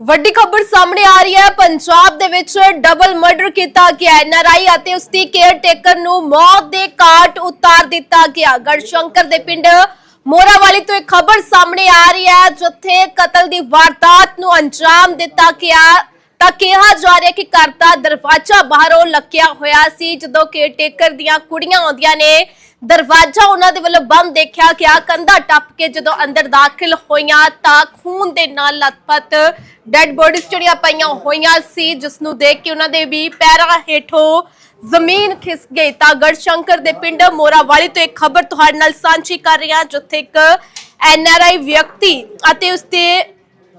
ਵੱਡੀ ਖਬਰ ਸਾਹਮਣੇ ਆ ਰਹੀ ਹੈ। ਪੰਜਾਬ ਦੇ ਵਿੱਚ ਡਬਲ ਮਰਡਰ ਕੀਤਾ ਗਿਆ। ਐਨਆਰਆਈ ਅਤੇ ਉਸ ਦੀ ਕੇਅਰ ਟੇਕਰ ਨੂੰ ਮੌਤ ਦੇ ਘਾਟ ਉਤਾਰ ਦਿੱਤਾ ਗਿਆ। ਗੜਸ਼ੰਕਰ ਦੇ ਪਿੰਡ ਮੋਰਾਵਾਲੀ ਤੋਂ ਇੱਕ ਖਬਰ ਸਾਹਮਣੇ ਆ ਰਹੀ ਹੈ, ਜਿੱਥੇ ਕਤਲ ਦੀ ਵਾਰਦਾਤ ਨੂੰ ਅੰਜਾਮ ਦਿੱਤਾ ਗਿਆ। ਤਾਂ ਕਿਹਾ ਜਾ ਰਿਹਾ ਕਿ ਘਰ ਦਾ ਦਰਵਾਜ਼ਾ ਬਾਹਰੋਂ ਲੱਗਿਆ ਹੋਇਆ ਸੀ, ਜਦੋਂ ਕੇਅਰ ਟੇਕਰ ਦੀਆਂ ਕੁੜੀਆਂ ਆਉਂਦੀਆਂ ਨੇ। ਦਰਵਾਜ਼ਾ ਉਹਨਾਂ ਦੇ ਵੱਲੋਂ ਬੰਦ ਦੇਖਿਆ ਗਿਆ। ਕੰਧਾ ਟੱਪ ਕੇ ਜਦੋਂ ਅੰਦਰ ਦਾਖਲ ਹੋਈਆਂ ਤਾਂ ਖੂਨ ਦੇ ਨਾਲ ਲਥਪਥ ਡੈੱਡ ਬੋਡੀਜ਼ ਜਿਹੜੀਆਂ ਪਈਆਂ ਹੋਈਆਂ ਸੀ ਜਿਸ ਨੂੰ ਦੇਖ ਕੇ ਉਹਨਾਂ ਦੇ ਵੀ ਪੈਰਾਂ ਹੇਠੋਂ ਜ਼ਮੀਨ ਖਿਸ ਗਈ। ਤਾਂ ਗੜਸ਼ੰਕਰ ਦੇ ਪਿੰਡ ਮੋਰਾਵਾਲੀ ਤੋਂ ਇੱਕ ਖਬਰ ਤੁਹਾਡੇ ਨਾਲ ਸਾਂਝੀ ਕਰ ਰਹੀ ਜਿੱਥੇ ਇੱਕ ਐਨਆਰਆਈ ਵਿਅਕਤੀ ਅਤੇ ਉਸਦੇ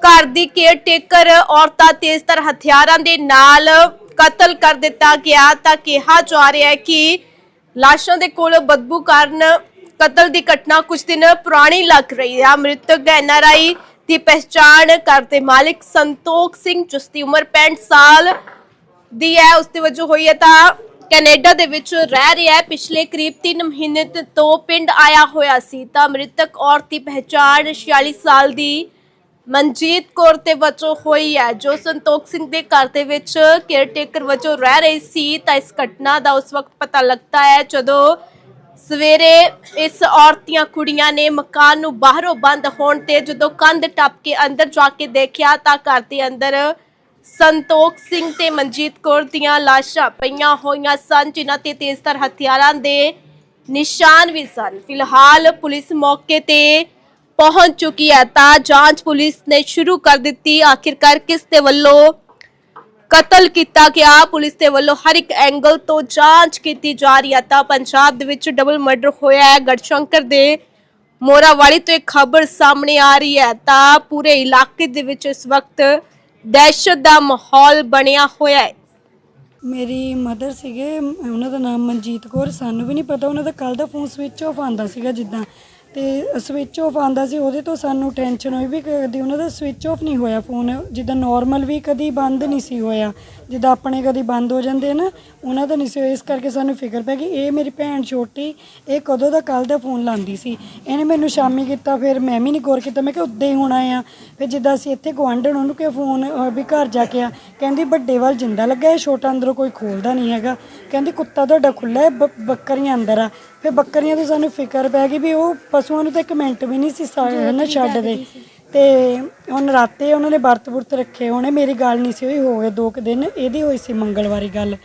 ਘਰ ਦੀ ਕੇਅਰ ਟੇਕਰ ਔਰਤਾਂ ਤੇਜ਼ਤਰ ਹਥਿਆਰਾਂ ਦੇ ਨਾਲ ਕਤਲ ਕਰ ਦਿੱਤਾ ਗਿਆ। ਤਾਂ ਕਿਹਾ ਜਾ ਰਿਹਾ ਹੈ ਕਿ ਲਾਸ਼ਾਂ ਦੇ ਕੋਲ ਬਦਬੂ ਕਾਰਨ ਕਤਲ ਦੀ ਘਟਨਾ ਕੁਝ ਦਿਨ ਪੁਰਾਣੀ ਲੱਗ ਰਹੀ ਹੈ। ਮ੍ਰਿਤਕ ਐਨਆਰਆਈ ਦੀ ਪਹਿਚਾਣ ਕਰਦੇ ਮਾਲਕ ਸੰਤੋਖ ਸਿੰਘ ਜਿਸ ਦੀ ਉਮਰ 65 ਸਾਲ ਦੀ ਹੈ, ਉਸ ਦੇ ਵਜੋਂ ਹੋਈ ਹੈ ਤਾਂ ਕੈਨੇਡਾ ਦੇ ਵਿੱਚ ਰਹਿ ਰਿਹਾ ਹੈ। ਪਿਛਲੇ ਕਰੀਬ 3 ਮਹੀਨੇ ਤੋਂ ਪਿੰਡ ਆਇਆ ਹੋਇਆ ਸੀ ਤਾਂ ਮ੍ਰਿਤਕ ਔਰਤ ਦੀ ਪਹਿਚਾਣ 46 ਸਾਲ ਦੀ ਮਨਜੀਤ ਕੌਰ ਤੇ ਵਜੋਂ ਹੋਈ ਹੈ, ਜੋ ਸੰਤੋਖ ਸਿੰਘ ਦੇ ਘਰ ਦੇ ਵਿੱਚ ਕੇਅਰਟੇਕਰ ਵਜੋਂ ਰਹਿ ਰਹੀ ਸੀ। ਤਾਂ ਇਸ ਘਟਨਾ ਦਾ ਉਸ ਵਕਤ ਪਤਾ ਲੱਗਦਾ ਹੈ ਜਦੋਂ ਸਵੇਰੇ ਇਸ ਔਰਤੀਆਂ ਕੁੜੀਆਂ ਨੇ ਮਕਾਨ ਨੂੰ ਬਾਹਰੋਂ ਬੰਦ ਹੋਣ ਤੇ ਜਦੋਂ ਕੰਧ ਟੱਪ ਕੇ ਅੰਦਰ ਜਾ ਕੇ ਦੇਖਿਆ ਤਾਂ ਘਰ ਦੇ ਅੰਦਰ ਸੰਤੋਖ ਸਿੰਘ ਤੇ ਮਨਜੀਤ ਕੌਰ ਦੀਆਂ ਲਾਸ਼ਾਂ ਪਈਆਂ ਹੋਈਆਂ ਸਨ, ਜਿਨ੍ਹਾਂ ਤੇ ਤੇਜ਼ਤਰ ਹਥਿਆਰਾਂ ਦੇ ਨਿਸ਼ਾਨ ਵੀ ਸਨ। ਫਿਲਹਾਲ ਪੁਲਿਸ ਮੌਕੇ ਤੇ ਪਹੁੰਚ ਚੁੱਕੀ ਹੈ ਤਾਂ ਜਾਂਚ ਪੁਲਿਸ ਨੇ ਸ਼ੁਰੂ ਕਰ ਦਿੱਤੀ। ਆਖਿਰਕਾਰ ਕਿਸ ਦੇ ਵੱਲੋਂ ਕਤਲ ਕੀਤਾ ਗਿਆ ਪੁਲਿਸ ਦੇ ਵੱਲੋਂ ਹਰ ਇੱਕ ਐਂਗਲ ਤੋਂ ਜਾਂਚ ਕੀਤੀ ਜਾ ਰਹੀ ਹੈ। ਤਾਂ ਪੰਜਾਬ ਦੇ ਵਿੱਚ ਡਬਲ ਮਰਡਰ ਹੋਇਆ ਹੈ। ਗੜਸ਼ੰਕਰ ਦੇ ਮੋਰਾਵਾਲੀ ਤੋਂ ਇੱਕ ਖਬਰ ਸਾਹਮਣੇ ਆ ਰਹੀ ਹੈ। ਤਾਂ ਪੂਰੇ ਇਲਾਕੇ ਦੇ ਵਿੱਚ ਇਸ ਵਕਤ ਦਹਿਸ਼ਤ ਦਾ ਮਾਹੌਲ ਬਣਿਆ ਹੋਇਆ ਹੈ। ਮੇਰੀ ਮਦਰ ਸੀਗੇ ਮ- ਉਹਨਾਂ ਦਾ ਨਾਮ ਮਨਜੀਤ ਕੌਰ। ਸਾਨੂੰ ਵੀ ਨਹੀਂ ਪਤਾ, ਉਹਨਾਂ ਦਾ ਕੱਲ ਦਾ ਫੋਨ ਸਵਿਚ ਆਫ ਆਂਦਾ ਸੀਗਾ ਜਿੱਦਾਂ। ਤੇ ਸਵਿਚ ਆਫ ਆਂਦਾ ਸੀ, ਉਹਦੇ ਤੋਂ ਸਾਨੂੰ ਟੈਨਸ਼ਨ ਹੋਈ ਵੀ ਕਦੀ ਉਹਨਾਂ ਦਾ ਸਵਿਚ ਆਫ ਨਹੀਂ ਹੋਇਆ ਫੋਨ ਜਿੱਦਾਂ ਨਾਰਮਲ ਵੀ ਕਦੀ ਬੰਦ ਨਹੀਂ ਸੀ ਹੋਇਆ। ਜਿੱਦਾਂ ਆਪਣੇ ਕਦੀ ਬੰਦ ਹੋ ਜਾਂਦੇ ਆ ਨਾ ਉਹਨਾਂ ਦਾ ਨਹੀਂ ਸੀ ਇਸ ਕਰਕੇ ਸਾਨੂੰ ਫਿਕਰ ਪੈ ਗਈ ਇਹ ਮੇਰੀ ਭੈਣ ਛੋਟੀ ਇਹ ਕਦੋਂ ਦਾ ਕੱਲ ਦਾ ਫੋਨ ਲਾਂਦੀ ਸੀ। ਇਹਨੇ ਮੈਨੂੰ ਸ਼ਾਮੀ ਕੀਤਾ ਫਿਰ ਮੈਂ ਵੀ ਨਹੀਂ ਗੌਰ ਕੀਤਾ ਮੈਂ ਕਿ ਉੱਦਾਂ ਹੀ ਹੋਣਾ ਆ। ਫਿਰ ਜਿੱਦਾਂ ਅਸੀਂ ਇੱਥੇ ਗੁਆਂਢਣ ਉਹਨੂੰ ਕਿ ਫੋਨ ਅਹ, ਵੀ ਘਰ ਜਾ ਕੇ ਆ। ਕਹਿੰਦੀ ਵੱਡੇ ਵੱਲ ਜਿੰਦਾ ਲੱਗਾ ਹੈ ਛੋਟਾ ਅੰਦਰੋਂ ਕੋਈ ਖੋਲਦਾ ਨਹੀਂ ਹੈਗਾ। ਕਹਿੰਦੀ ਕੁੱਤਾ ਤੁਹਾਡਾ ਖੁੱਲਾ ਹੈ ਬ- ਬੱਕਰੀਆਂ ਅੰਦਰ ਆ। ਫਿਰ ਬੱਕਰੀਆਂ ਤੋਂ ਸਾਨੂੰ ਫਿਕਰ ਪੈ ਗਈ ਵੀ ਉਹ ਪਸ਼ੂਆਂ ਨੂੰ ਤਾਂ ਇੱਕ ਮਿੰਟ ਵੀ ਨਹੀਂ ਸੀ ਸਾ- ਨਾ ਛੱਡਦੇ। ਤੇ ਉਹ ਨਰਾਤੇ ਉਹਨਾਂ ਨੇ ਵਰਤ ਵੁਰਤ ਰੱਖੇ। ਹੋਣੇ ਮੇਰੀ ਗੱਲ ਨਹੀਂ ਸੀ ਹੋਈ, ਹੋ ਗਏ ਦੋ ਕੁ ਦਿਨ, ਇਹਦੀ ਹੋਈ ਸੀ ਮੰਗਲਵਾਰੀ ਗੱਲ।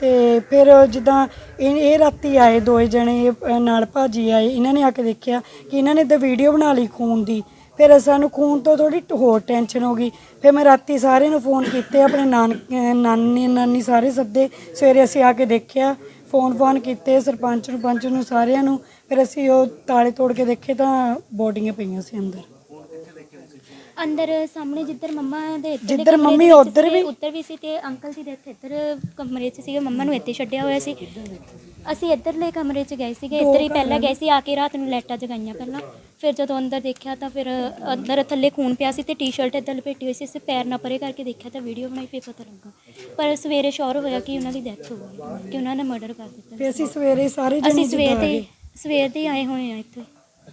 ਤੇ ਫਿਰ ਜਿੱਦਾਂ ਇਹ ਇਹ ਰਾਤੀ ਆਏ ਦੋਏ ਜਣੇ ਅਹ ਨਾਲ ਭਾਜੀ ਆਏ, ਇਹਨਾਂ ਨੇ ਆ ਕੇ ਦੇਖਿਆ ਕਿ ਇਹਨਾਂ ਨੇ ਤਾਂ ਵੀਡੀਓ ਬਣਾ ਲਈ ਖੂਨ ਦੀ। ਫਿਰ ਸਾਨੂੰ ਖੂਨ ਤੋਂ ਥੋੜੀ ਹੋਰ ਟੈਨਸ਼ਨ ਹੋ ਗਈ। ਫਿਰ ਮੈਂ ਰਾਤੀ ਸਾਰਿਆਂ ਨੂੰ ਫੋਨ ਕੀਤੇ, ਆਪਣੇ ਨਾਨਕ ਨਾਨੀ ਨਾਨੀ ਸਾਰੇ ਸੱਦੇ। ਸਵੇਰੇ ਅਸੀਂ ਆ ਕੇ ਦੇਖਿਆ, ਫੋਨ ਫੋਨ ਕੀਤੇ ਸਰਪੰਚ ਨੂੰ, ਪੰਚ ਨੂੰ ਸਾਰਿਆਂ ਨੂੰ। ਫਿਰ ਅਸੀਂ ਉਹ ਤਾਲੇ ਤੋੜ ਕੇ ਦੇਖੇ ਤਾਂ ਬੋਡੀਆਂ ਪਈਆਂ ਸੀ ਅੰਦਰ। ਅੰਦਰ ਸਾਹਮਣੇ ਜਿੱਧਰ ਮੰਮਾ ਦੇ ਇੱਧਰ ਦੇ ਜਿੱਧਰ ਕਮਰੇ ਮੰਮੀ ਦੇ ਵਿੱਚ ਉੱਧਰ ਵੀ? ਉੱਧਰ ਵੀ ਸੀ ਤੇ ਅੰਕਲ ਜੀ ਦੇ ਇੱਥੇ ਇੱਧਰ ਕਮਰੇ 'ਚ ਸੀਗੇ ਮੰਮਾ ਨੂੰ ਇੱਥੇ ਛੱਡਿਆ ਹੋਇਆ ਸੀ। ਅਸੀਂ ਇੱਧਰਲੇ ਕਮਰੇ 'ਚ ਗਏ ਸੀਗੇ ਇੱਧਰ ਹੀ ਪਹਿਲਾਂ ਗਏ ਸੀ ਆ ਕੇ ਰਾਤ ਨੂੰ ਲਾਈਟਾਂ ਜਗਾਈਆਂ ਪਹਿਲਾਂ। ਫਿਰ ਜਦੋਂ ਅੰਦਰ ਦੇਖਿਆ ਤਾਂ ਫਿਰ ਅੰਦਰ ਥੱਲੇ ਖੂਨ ਪਿਆ ਸੀ ਤੇ ਟੀ-ਸ਼ਰਟ ਇੱਧਰ ਲਪੇਟੀ ਹੋਈ ਸੀ ਅਸੀਂ ਪੈਰ ਨਾ ਪਰੇ ਕਰਕੇ ਦੇਖਿਆ ਤਾਂ ਵੀਡੀਓ ਬਣਾਈ ਫਿਰ ਪਤਾ ਲੱਗਾ। ਪਰ ਸਵੇਰੇ ਸ਼ੋਰ ਹੋਇਆ ਕਿ ਉਹਨਾਂ ਦੀ ਡੈਥ ਹੋ ਗਈ ਕਿ ਉਹਨਾਂ ਨੇ ਮਰਡਰ ਕਰ ਦਿੱਤਾ। ਫਿਰ ਅਸੀਂ ਸਵੇਰੇ ਸਾਰੇ ਜਣੇ ਅਸੀਂ ਸਵੇਰ ਦੇ। ਸਵੇਰ ਦੇ ਆਏ ਹੋਏ ਆ ਇੱਥੇ।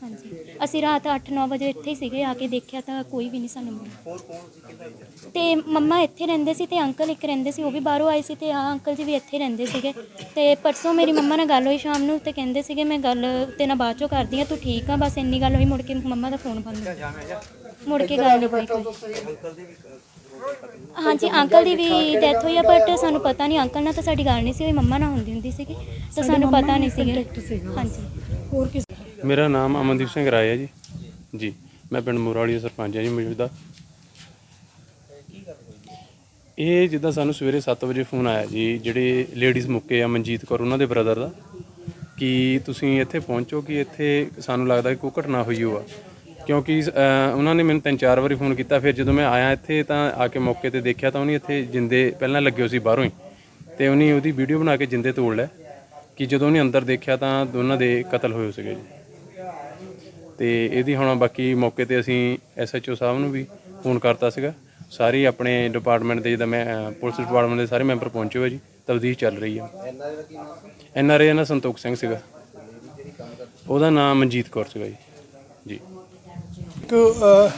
ਹਾਂਜੀ। ਅਸੀਂ ਰਾਤ 8-9 ਵਜੇ ਇੱਥੇ ਹੀ ਸੀਗੇ ਆ ਕੇ ਦੇਖਿਆ ਤਾਂ ਕੋਈ ਵੀ ਨਹੀਂ ਸਾਨੂੰ ਮਿਲਿਆ। ਤੇ ਮੰਮਾ ਇੱਥੇ ਰਹਿੰਦੇ ਸੀ ਤੇ ਅੰਕਲ ਇੱਕ ਰਹਿੰਦੇ ਸੀ ਉਹ ਵੀ ਬਾਹਰੋਂ ਆਏ ਸੀ ਤੇ ਆ ਅੰਕਲ ਜੀ ਵੀ ਇੱਥੇ ਰਹਿੰਦੇ ਸੀਗੇ। ਤੇ ਪਰਸੋਂ ਮੇਰੀ ਮੰਮਾ ਨਾਲ ਗੱਲ ਹੋਈ ਸ਼ਾਮ ਨੂੰ ਤੇ ਕਹਿੰਦੇ ਸੀਗੇ ਮੈਂ ਗੱਲ ਤੇ ਨਾਲ ਬਾਅਦ ਚੋਂ ਕਰਦੀ ਆ ਤੂੰ ਠੀਕ ਆ ਬਸ ਇੰਨੀ ਗੱਲ ਹੋਈ ਮੁੜ ਕੇ ਮੰਮਾ ਦਾ ਫੋਨ ਬੰਦ ਹੋ ਗਿਆ। ਮੁੜ ਕੇ ਗੱਲ ਨਹੀਂ ਹੋਈ ਕੋਈ। ਹਾਂਜੀ ਅੰਕਲ ਦੀ ਵੀ ਡੈਥ ਹੋਈ ਆ ਬਟ ਸਾਨੂੰ ਪਤਾ ਨਹੀਂ ਅੰਕਲ ਨਾਲ ਤਾਂ ਸਾਡੀ ਗੱਲ ਨਹੀਂ ਸੀ ਹੋਈ ਮੰਮਾ ਨਾਲ ਹੁੰਦੀ ਹੁੰਦੀ ਸੀਗੀ ਤਾਂ ਸਾਨੂੰ ਪਤਾ ਨਹੀਂ ਸੀਗਾ। ਹਾਂਜੀ। ਹੋਰ ਕਿਸ ਮੇਰਾ ਨਾਮ ਅਮਨਦੀਪ ਸਿੰਘ ਰਾਏ ਹੈ ਜੀ। ਜੀ, ਮੈਂ ਪਿੰਡ ਮੋਰਾਲੀ ਦਾ ਸਰਪੰਚ ਹਾਂ ਜੀ, ਮੌਜੂਦਾ ਇਹ ਜਿੱਦਾਂ ਸਾਨੂੰ ਸਵੇਰੇ 7 ਵਜੇ ਫੋਨ ਆਇਆ ਜੀ, ਜਿਹੜੇ ਲੇਡੀਜ਼ ਮੁੱਕੇ ਆ ਮਨਜੀਤ ਕੌਰ, ਉਹਨਾਂ ਦੇ ਬ੍ਰਦਰ ਦਾ, ਕਿ ਤੁਸੀਂ ਇੱਥੇ ਪਹੁੰਚੋ ਕਿ ਇੱਥੇ ਸਾਨੂੰ ਲੱਗਦਾ ਕਿ ਕੋਈ ਘਟਨਾ ਹੋਈ ਹੋਆ। ਕਿਉਂਕਿ ਉਹਨਾਂ ਨੇ ਮੈਨੂੰ ਤਿੰਨ ਚਾਰ ਵਾਰੀ ਫੋਨ ਕੀਤਾ, ਫਿਰ ਜਦੋਂ ਮੈਂ ਆਇਆ ਇੱਥੇ ਤਾਂ ਆ ਕੇ ਮੌਕੇ ਤੇ ਦੇਖਿਆ ਤਾਂ ਉਹਨੇ ਇੱਥੇ ਜਿੰਦੇ ਪਹਿਲਾਂ ਲੱਗੇ ਹੋਏ ਸੀ ਬਾਹਰੋਂ ਹੀ, ਤੇ ਉਹਨੇ ਉਹਦੀ ਵੀਡੀਓ ਬਣਾ ਕੇ ਜਿੰਦੇ ਤੋੜ ਲਿਆ, ਕਿ ਜਦੋਂ ਉਹਨੇ ਅੰਦਰ ਦੇਖਿਆ ਤਾਂ ਦੋਨਾਂ ਦੇ ਕਤਲ ਹੋਏ ਸੀਗੇ ਜੀ। ਤੇ ਇਹਦੀ ਹੁਣ ਬਾਕੀ ਮੌਕੇ ਤੇ ਅਸੀਂ ਐਸਐਚਓ ਸਾਹਿਬ ਨੂੰ ਵੀ ਫੋਨ ਕਰਤਾ ਸੀਗਾ। ਸਾਰੇ ਆਪਣੇ ਡਿਪਾਰਟਮੈਂਟ ਦੇ ਜਿੱਦਾਂ ਮੈਂ ਪੁਲਿਸ ਡਿਪਾਰਟਮੈਂਟ ਦੇ ਸਾਰੇ ਮੈਂਬਰ ਪਹੁੰਚੇ ਹੋਏ ਜੀ ਤਬਦੀਸ਼ ਚੱਲ ਰਹੀ ਹੈ ਐਨਆਰਏ ਦਾ ਸੰਤੋਖ ਸਿੰਘ ਸੀਗਾ। ਉਹਦਾ ਨਾਮ ਮਨਜੀਤ ਕੌਰ ਸੀਗਾ ਜੀ। ਜੀ। ਇੱਕ ਅ,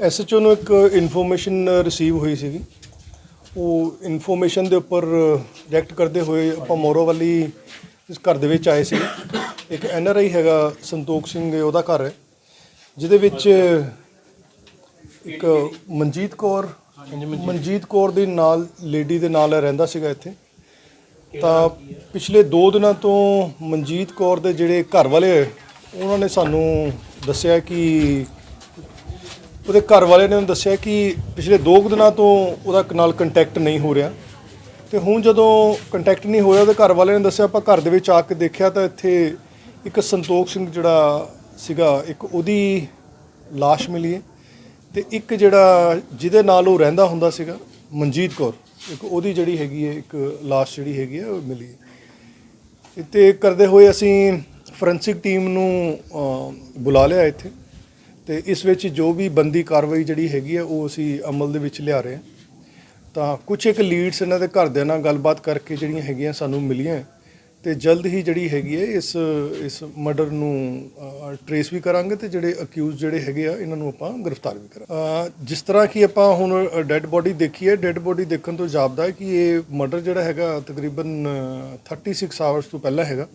ਐਸਐਚਓ ਨੂੰ ਇੱਕ ਇਨਫੋਰਮੇਸ਼ਨ ਰਿਸੀਵ ਹੋਈ ਸੀਗੀ। ਉਹ ਇਨਫੋਰਮੇਸ਼ਨ ਦੇ ਉੱਪਰ ਰਿਐਕਟ ਕਰਦੇ ਹੋਏ ਆਪਾਂ ਮੋਰੋ ਵਾਲੀ ਇਸ ਘਰ ਦੇ ਵਿੱਚ ਆਏ ਸੀ ਇੱਕ ਐਨਆਰਆਈ ਹੈਗਾ ਸੰਤੋਖ ਸਿੰਘ ਉਹਦਾ ਘਰ ਹੈ ਜਿਹਦੇ ਵਿੱਚ ਇੱਕ ਮਨਜੀਤ ਕੌਰ ਮਨਜੀਤ। ਕੌਰ ਦੇ ਨਾਲ ਲੇਡੀ ਦੇ ਨਾਲ ਰਹਿੰਦਾ ਸੀਗਾ ਇੱਥੇ। ਤਾਂ ਪਿਛਲੇ 2 ਦਿਨਾਂ ਤੋਂ ਮਨਜੀਤ ਕੌਰ ਦੇ ਜਿਹੜੇ ਘਰ ਵਾਲੇ ਉਹਨਾਂ ਨੇ ਸਾਨੂੰ ਦੱਸਿਆ ਕਿ ਉਹਦੇ ਘਰ ਵਾਲੇ ਨੇ ਉਹਨੂੰ ਦੱਸਿਆ ਕਿ ਪਿਛਲੇ 2 ਦਿਨਾਂ ਤੋਂ ਉਹਦਾ ਨਾਲ ਕੰਟੈਕਟ ਨਹੀਂ ਹੋ ਰਿਹਾ। ਤੇ ਹੁਣ ਜਦੋਂ ਕੰਟੈਕਟ ਨਹੀਂ ਹੋਇਆ ਉਹਦੇ ਘਰ ਵਾਲੇ ਨੇ ਦੱਸਿਆ ਆਪਾਂ ਘਰ ਦੇ ਵਿੱਚ ਆ ਕੇ ਦੇਖਿਆ ਤਾਂ ਇੱਥੇ ਇੱਕ ਸੰਤੋਖ ਸਿੰਘ ਜਿਹੜਾ ਸੀਗਾ ਇੱਕ ਉਹਦੀ লাশ ਮਿਲੀ ਹੈ ਤੇ ਇੱਕ ਜਿਹੜਾ ਜਿਹਦੇ ਨਾਲ ਉਹ ਰਹਿੰਦਾ ਹੁੰਦਾ ਸੀਗਾ ਮਨਜੀਤ ਕੌਰ ਇੱਕ ਉਹਦੀ ਜਿਹੜੀ ਹੈਗੀ ਹੈ ਇੱਕ লাশ ਜਿਹੜੀ ਹੈਗੀ ਹੈ ਉਹ ਮਿਲੀ ਹੈ ਤੇ ਕਰਦੇ ਹੋਏ ਅਸੀਂ ਫੋਰੈਂਸਿਕ ਟੀਮ ਨੂੰ ਅ, ਬੁਲਾ ਲਿਆ ਇੱਥੇ ਤੇ ਇਸ ਵਿੱਚ ਜੋ ਵੀ ਬੰਦੀ ਕਾਰਵਾਈ ਜਿਹੜੀ ਹੈਗੀ ਹੈ ਉਹ ਅਸੀਂ ਅਮਲ ਦੇ ਵਿੱਚ ਲਿਆ ਰਹੇ ਹਾਂ ਤਾਂ ਕੁਝ ਇੱਕ ਲੀਡਸ ਇਹਨਾਂ ਦੇ ਘਰਦਿਆਂ ਨਾਲ ਗੱਲਬਾਤ ਕਰਕੇ ਜਿਹੜੀਆਂ ਹੈਗੀਆਂ ਸਾਨੂੰ ਮਿਲੀਆਂ ਤੇ ਜਲਦ ਹੀ ਜਿਹੜੀ ਹੈਗੀ ਹੈ ਇਸ ਇਸ ਮਰਡਰ ਨੂੰ ਟਰੇਸ ਵੀ ਕਰਾਂਗੇ ਤੇ ਜਿਹੜੇ ਅਕਿਊਜ਼ ਜਿਹੜੇ ਹੈਗੇ ਆ ਇਹਨਾਂ ਨੂੰ ਆਪਾਂ ਗ੍ਰਿਫਤਾਰ ਵੀ ਕਰਾਂਗੇ। ਜਿਸ ਤਰ੍ਹਾਂ ਕਿ ਆਪਾਂ ਹੁਣ ਡੈੱਡ ਬੋਡੀ ਦੇਖੀ ਹੈ ਡੈੱਡ ਬੋਡੀ ਦੇਖਣ ਤੋਂ ਜਾਪਦਾ ਹੈ ਕਿ ਇਹ ਮਰਡਰ ਜਿਹੜਾ ਹੈਗਾ ਤਕਰੀਬਨ ਅ, 36 ਆਵਰਸ ਤੋਂ ਪਹਿਲਾਂ ਹੈਗਾ।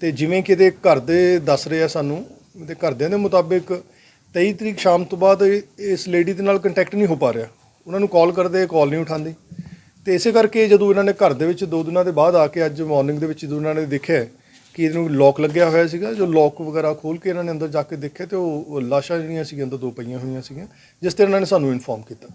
ਤੇ ਜਿਵੇਂ ਕਿ ਇਹਦੇ ਘਰ ਦੇ ਦੱਸ ਰਹੇ ਆ ਸਾਨੂੰ ਇਹਦੇ ਘਰਦਿਆਂ ਦੇ ਮੁਤਾਬਿਕ 23 ਤਰੀਕ ਸ਼ਾਮ ਤੋਂ ਬਾਅਦ ਇਸ ਲੇਡੀ ਦੇ ਨਾਲ ਕੰਟੈਕਟ ਨਹੀਂ ਹੋ ਪਾ ਰਿਹਾ। ਉਹਨਾਂ ਨੂੰ ਕਾਲ ਕਰਦੇ ਕਾਲ ਨਹੀਂ ਉਠਾਉਂਦੀ। ਤੇ ਇਸੇ ਕਰਕੇ ਜਦੋਂ ਇਹਨਾਂ ਨੇ ਘਰ ਦੇ ਵਿੱਚ ਦੋ ਦਿਨਾਂ ਦੇ ਬਾਅਦ ਆ ਕੇ ਅੱਜ ਮਾਰਨਿੰਗ ਦੇ ਵਿੱਚ ਜਦੋਂ ਇਹਨਾਂ ਨੇ ਦੇਖਿਆ ਕਿ ਇਹਨੂੰ ਲੋਕ ਲੱਗਿਆ ਹੋਇਆ ਸੀਗਾ, ਜੋ ਲੋਕ ਵਗੈਰਾ ਖੋਲ ਕੇ ਇਹਨਾਂ ਨੇ ਅੰਦਰ ਜਾ ਕੇ ਦੇਖਿਆ ਤੇ ਉਹ ਲਾਸ਼ਾਂ ਜਿਹੜੀਆਂ ਸੀਗੀਆਂ, ਅੰਦਰ ਦੋ ਪਈਆਂ ਹੋਈਆਂ ਸੀਗੀਆਂ, ਜਿਸ ਤੇ ਇਹਨਾਂ ਨੇ ਸਾਨੂੰ ਇਨਫੋਰਮ ਕੀਤਾ।